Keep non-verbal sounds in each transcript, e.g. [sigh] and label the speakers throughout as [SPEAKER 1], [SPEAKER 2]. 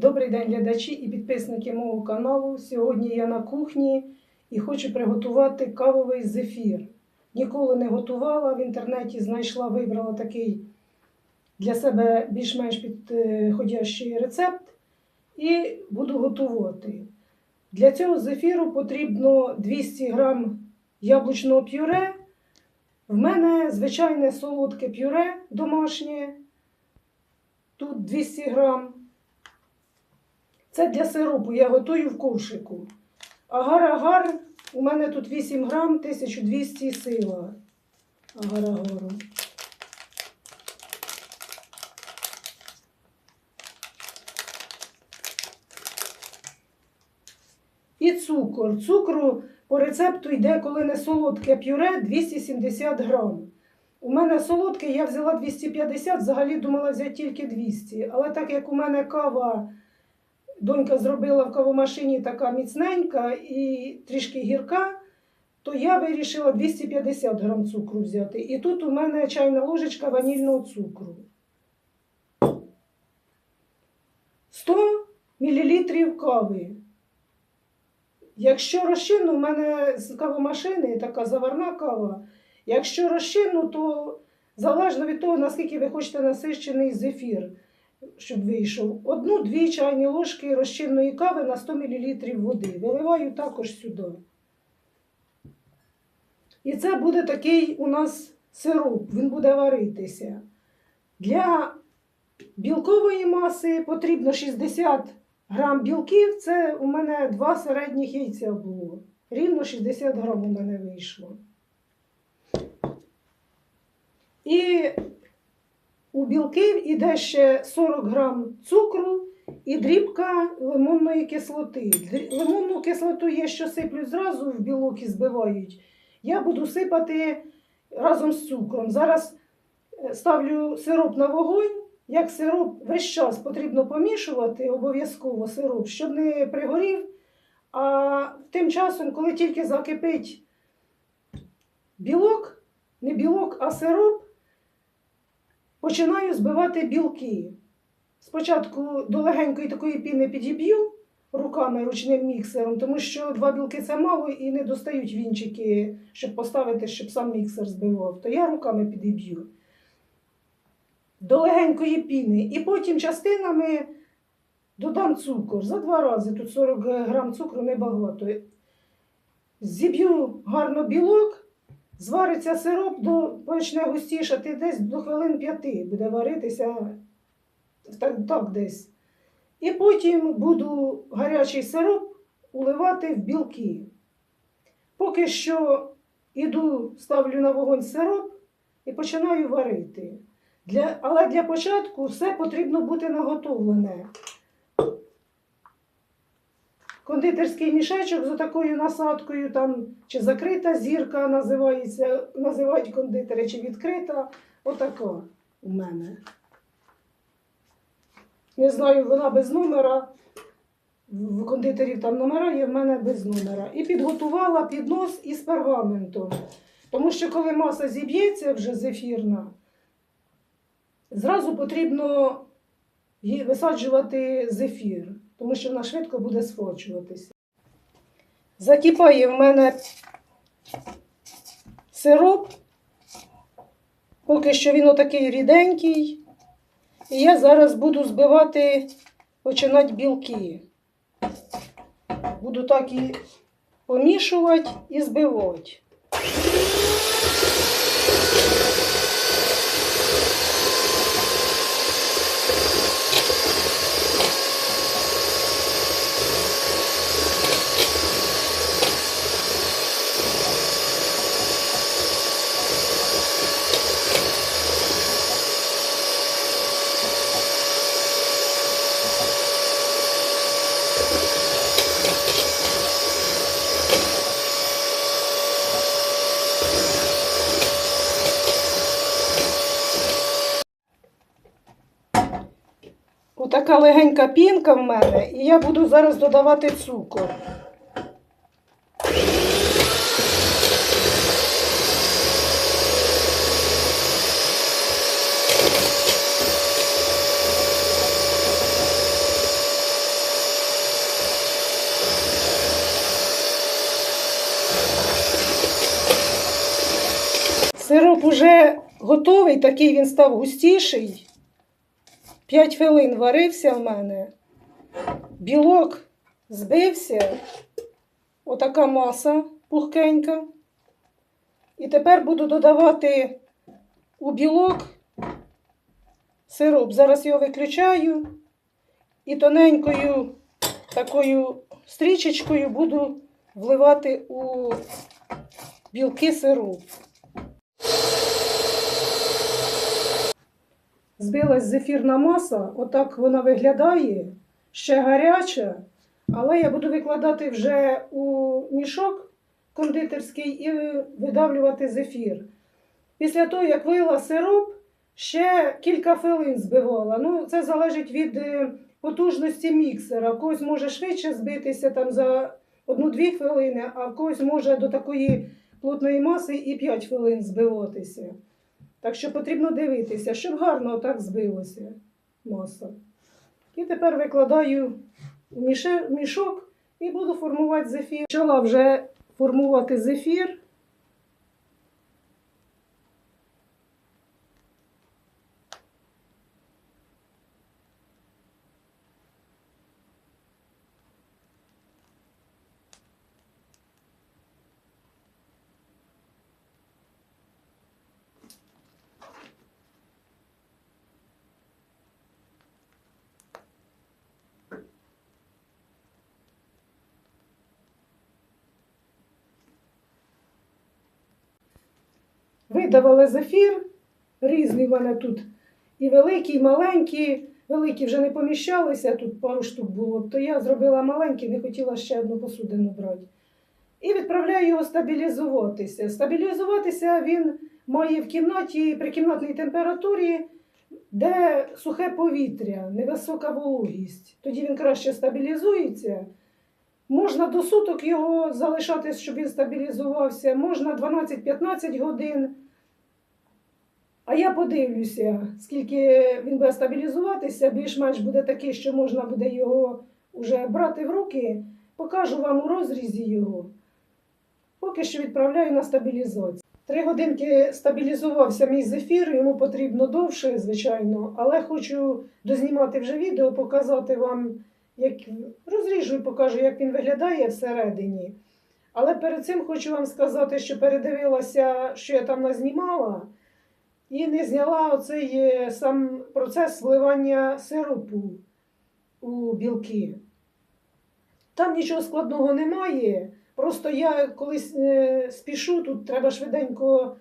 [SPEAKER 1] Добрий день, глядачі і підписники мого каналу. Сьогодні я на кухні і хочу приготувати кавовий зефір. Ніколи не готувала, в інтернеті знайшла, вибрала такий для себе більш-менш підходящий рецепт і буду готувати. Для цього зефіру потрібно 200 г яблучного пюре. В мене звичайне солодке пюре домашнє. Тут 200 грам. Це для сиропу я готую в ковшику. Агар-агар, у мене тут 8 грам, 1200 сила. Агар-агару. І цукор. Цукру по рецепту йде, коли не солодке пюре 270 грам. У мене солодке, я взяла 250, взагалі думала взяти тільки 200. Але так як у мене кава, донька зробила в кавомашині така міцненька і трішки гірка, то я вирішила 250 грам цукру взяти. І тут у мене чайна ложечка ванільного цукру. 100 мл кави. Якщо розчинну, у мене з кавомашини така заварна кава. Якщо розчинну, то залежно від того, наскільки ви хочете насищений зефір, щоб вийшов. Одну-дві чайні ложки розчинної кави на 100 мл води. Виливаю також сюди. І це буде такий у нас сироп, він буде варитися. Для білкової маси потрібно 60 грам білків. Це у мене два середніх яйця було. Рівно 60 грам у мене вийшло. І у білків іде ще 40 грам цукру і дрібка лимонної кислоти. Лимонну кислоту є, що сиплють зразу в білок і збивають. Я буду сипати разом з цукром. Зараз е, ставлю сироп на вогонь. Як сироп весь час потрібно помішувати, обов'язково сироп, щоб не пригорів. А тим часом, коли тільки закипить білок, не білок, а сироп, починаю збивати білки. Спочатку до легенької такої піни підіб'ю руками ручним міксером, тому що два білки це мало і не достають вінчики, щоб поставити, щоб сам міксер збивав. То я руками підіб'ю до легенької піни. І потім частинами додам цукор. За два рази. Тут 40 грам цукру небагато. Зіб'ю гарно білок. Звариться сироп, до, почне густішати десь до хвилин п'яти буде варитися так, так десь. І потім буду гарячий сироп уливати в білки. Поки що іду, ставлю на вогонь сироп і починаю варити. Для, але для початку все потрібно бути наготовлене. Кондитерський мішечок з такою насадкою, там чи закрита зірка називається, називають кондитери, чи відкрита. Отака у мене. Не знаю, вона без номера. В кондитерів там номера є, в мене без номера. І підготувала піднос із пергаментом. Тому що коли маса зіб'ється вже зефірна, зразу потрібно висаджувати зефір, тому що вона швидко буде сфочуватися. Закипає в мене сироп, поки що він отакий ріденький. І я зараз буду збивати, починати білки. Буду так і помішувати і збивати. така легенька пінка в мене, і я буду зараз додавати цукор. Сироп уже готовий, такий він став густіший. 5 хвилин варився в мене. Білок збився. Отака маса пухкенька. І тепер буду додавати у білок сироп. Зараз його виключаю і тоненькою такою стрічечкою буду вливати у білки сироп. Збилась зефірна маса, отак вона виглядає, ще гаряча, але я буду викладати вже у мішок кондитерський і видавлювати зефір. Після того, як вила сироп, ще кілька хвилин збивала. Ну, це залежить від е, потужності міксера. В когось може швидше збитися там за одну-дві хвилини, а в когось може до такої плотної маси і 5 хвилин збиватися. Так що потрібно дивитися, щоб гарно так збилося маса. І тепер викладаю в мішок і буду формувати зефір. Почала вже формувати зефір. Видавали зефір, різний в мене тут і великий, і маленький. Великі вже не поміщалися, тут пару штук було, то я зробила маленький, не хотіла ще одну посудину брати. І відправляю його стабілізуватися. Стабілізуватися він має в кімнаті при кімнатній температурі, де сухе повітря, невисока вологість. Тоді він краще стабілізується. Можна до суток його залишати, щоб він стабілізувався, можна 12-15 годин. А я подивлюся, скільки він буде стабілізуватися, більш-менш буде такий, що можна буде його вже брати в руки. Покажу вам у розрізі його. Поки що відправляю на стабілізацію. Три годинки стабілізувався мій зефір, йому потрібно довше, звичайно, але хочу дознімати вже відео, показати вам, як розріжу і покажу, як він виглядає всередині. Але перед цим хочу вам сказати, що передивилася, що я там назнімала, і не зняла оцей е, сам процес вливання сиропу у білки. Там нічого складного немає. Просто я колись е, спішу, тут треба швиденько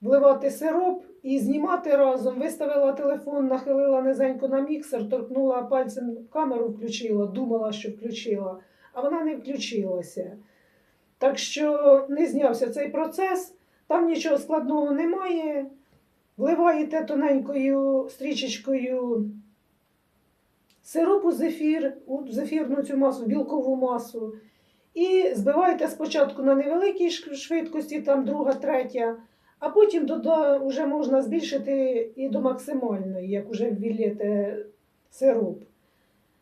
[SPEAKER 1] вливати сироп і знімати разом. Виставила телефон, нахилила низенько на міксер, торкнула пальцем камеру, включила, думала, що включила, а вона не включилася. Так що не знявся цей процес, там нічого складного немає. Вливаєте тоненькою стрічечкою сироп у зефір, у зефірну цю масу, білкову масу. І збиваєте спочатку на невеликій швидкості, там друга, третя, а потім дода, вже можна збільшити і до максимальної, як вже ввілєте сироп.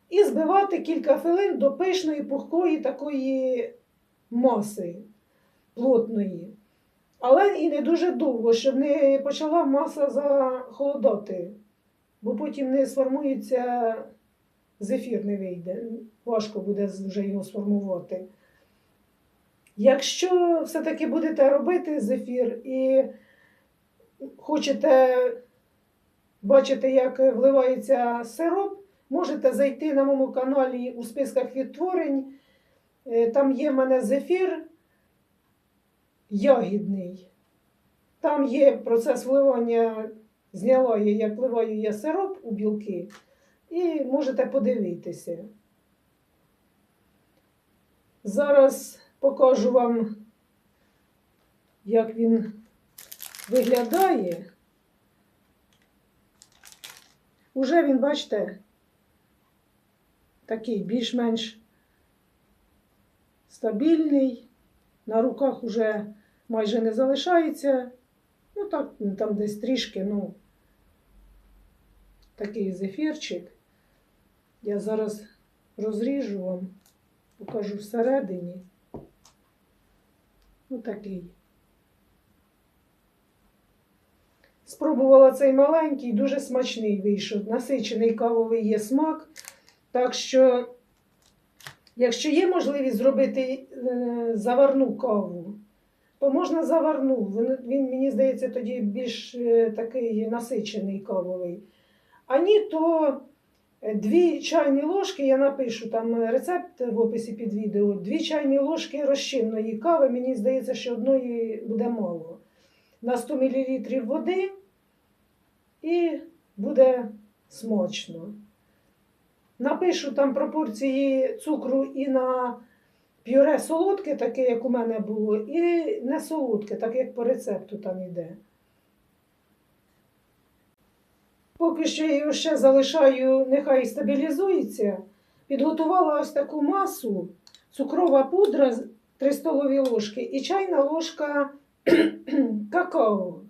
[SPEAKER 1] І збивати кілька хвилин до пишної, пухкої такої маси плотної. Але і не дуже довго, щоб не почала маса захолодати, бо потім не сформується зефір, не вийде. Важко буде вже його сформувати. Якщо все-таки будете робити зефір і хочете бачити, як вливається сироп, можете зайти на моєму каналі у списках відтворень. Е, Там є в мене зефір ягідний. Там є процес вливання, зняла як вливаю я сироп у білки, і можете подивитися. Зараз покажу вам, як він виглядає. Уже він, бачите, такий більш-менш стабільний. На руках уже майже не залишається. Ну так, там десь трішки, ну, такий зефірчик. Я зараз розріжу вам, покажу всередині. Ну такий. Спробувала цей маленький, дуже смачний вийшов. Насичений кавовий є смак. Так що, якщо є можливість зробити е, заварну каву, то можна заварну. Він, він мені здається, тоді більш е, такий насичений кавовий. А ні, то е, дві чайні ложки, я напишу там е, рецепт в описі під відео. Дві чайні ложки розчинної кави, мені здається, що одної буде мало. На 100 мл води і буде смачно. Напишу там пропорції цукру і на пюре солодке, таке, як у мене було, і не солодке, так як по рецепту там йде. Поки що я його ще залишаю, нехай стабілізується. Підготувала ось таку масу, цукрова пудра з 3 столові ложки і чайна ложка [clears throat] какао.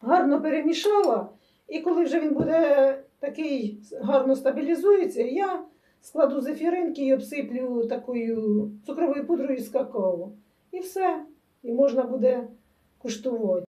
[SPEAKER 1] Гарно перемішала, і коли вже він буде такий гарно стабілізується, я складу зефіринки і обсиплю такою цукровою пудрою з какао. І все. І можна буде куштувати.